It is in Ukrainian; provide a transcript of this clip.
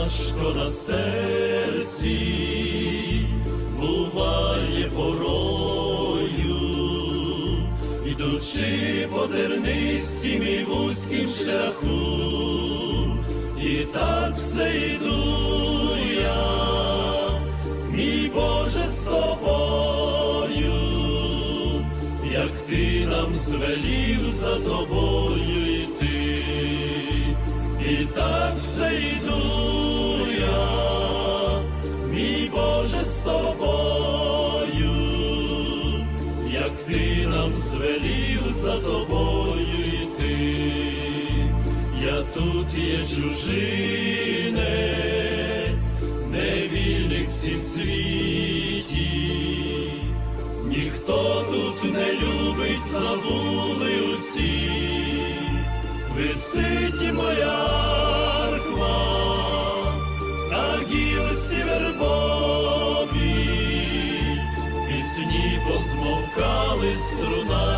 важко на серці, буває порою, ідучи по тернистім і вузьким шляху, і так все йду я, мій Боже з тобою, як ти нам звелів за тобою і так все йду я, мій Боже з тобою, як ти нам звелів за тобою йти, я тут є чужинець, невільник в цім світі. Ніхто тут не любить, забули усі, висить моя струна